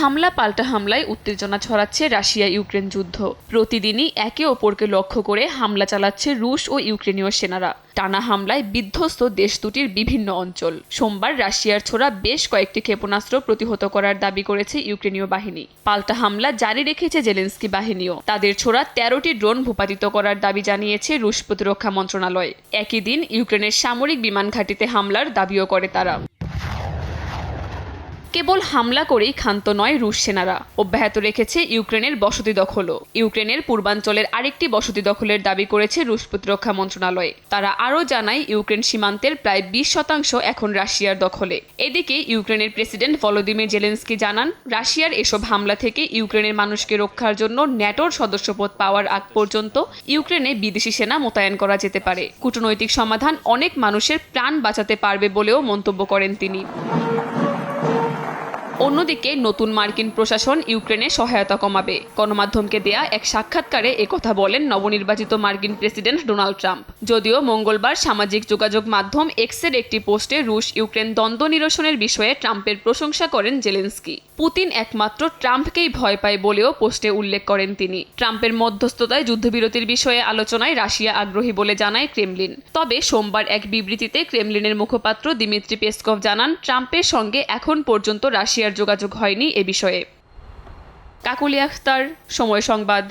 হামলা পাল্টা হামলায় উত্তেজনা ছড়াচ্ছে রাশিয়া ইউক্রেন যুদ্ধ। প্রতিদিনই একে অপরকে লক্ষ্য করে হামলা চালাচ্ছে রুশ ও ইউক্রেনীয় সেনারা। টানা হামলায় বিধ্বস্ত দেশ দুটির বিভিন্ন অঞ্চল। সোমবার রাশিয়ার ছোড়া বেশ কয়েকটি ক্ষেপণাস্ত্র প্রতিহত করার দাবি করেছে ইউক্রেনীয় বাহিনী। পাল্টা হামলা জারি রেখেছে জেলেন্সকি বাহিনীও। তাদের ছোড়া তেরোটি ড্রোন ভূপাতিত করার দাবি জানিয়েছে রুশ প্রতিরক্ষা মন্ত্রণালয়। একই দিন ইউক্রেনের সামরিক বিমান ঘাঁটিতে হামলার দাবিও করে তারা। কেবল হামলা করেই ক্ষান্ত নয় রুশ সেনারা। অব্যাহত রেখেছে ইউক্রেনের বসতি দখলও। ইউক্রেনের পূর্বাঞ্চলের আরেকটি বসতি দখলের দাবি করেছে রুশ প্রতিরক্ষা মন্ত্রণালয়। তারা আরও জানায়, ইউক্রেন সীমান্তের প্রায় বিশ শতাংশ এখন রাশিয়ার দখলে। এদিকে ইউক্রেনের প্রেসিডেন্ট ভলোদিমির জেলেন্সকি জানান, রাশিয়ার এসব হামলা থেকে ইউক্রেনের মানুষকে রক্ষার জন্য ন্যাটোর সদস্যপদ পাওয়ার আগ পর্যন্ত ইউক্রেনে বিদেশি সেনা মোতায়েন করা যেতে পারে। কূটনৈতিক সমাধান অনেক মানুষের প্রাণ বাঁচাতে পারবে বলেও মন্তব্য করেন তিনি। অন্যদিকে, নতুন মার্কিন প্রশাসন ইউক্রেনে সহায়তা কমাবে। গণমাধ্যমকে দেয়া এক সাক্ষাৎকারে একথা বলেন নবনির্বাচিত মার্কিন প্রেসিডেন্ট ডোনাল্ড ট্রাম্প। যদিও মঙ্গলবার সামাজিক যোগাযোগ মাধ্যম এক্সের একটি পোস্টে রুশ ইউক্রেন দ্বন্দ্ব নিরসনের বিষয়ে ট্রাম্পের প্রশংসা করেন জেলেন্সকি। পুতিন একমাত্র ট্রাম্পকেই ভয় পায় বলেও পোস্টে উল্লেখ করেন তিনি। ট্রাম্পের মধ্যস্থতায় যুদ্ধবিরতির বিষয়ে আলোচনায় রাশিয়া আগ্রহী বলে জানায় ক্রেমলিন। তবে সোমবার এক বিবৃতিতে ক্রেমলিনের মুখপাত্র দিমিত্রি পেসকভ জানান, ট্রাম্পের সঙ্গে এখন পর্যন্ত রাশিয়ার যোগাযোগ হয়নি এ বিষয়ে। কাকুলি আখতার সময় সংবাদ।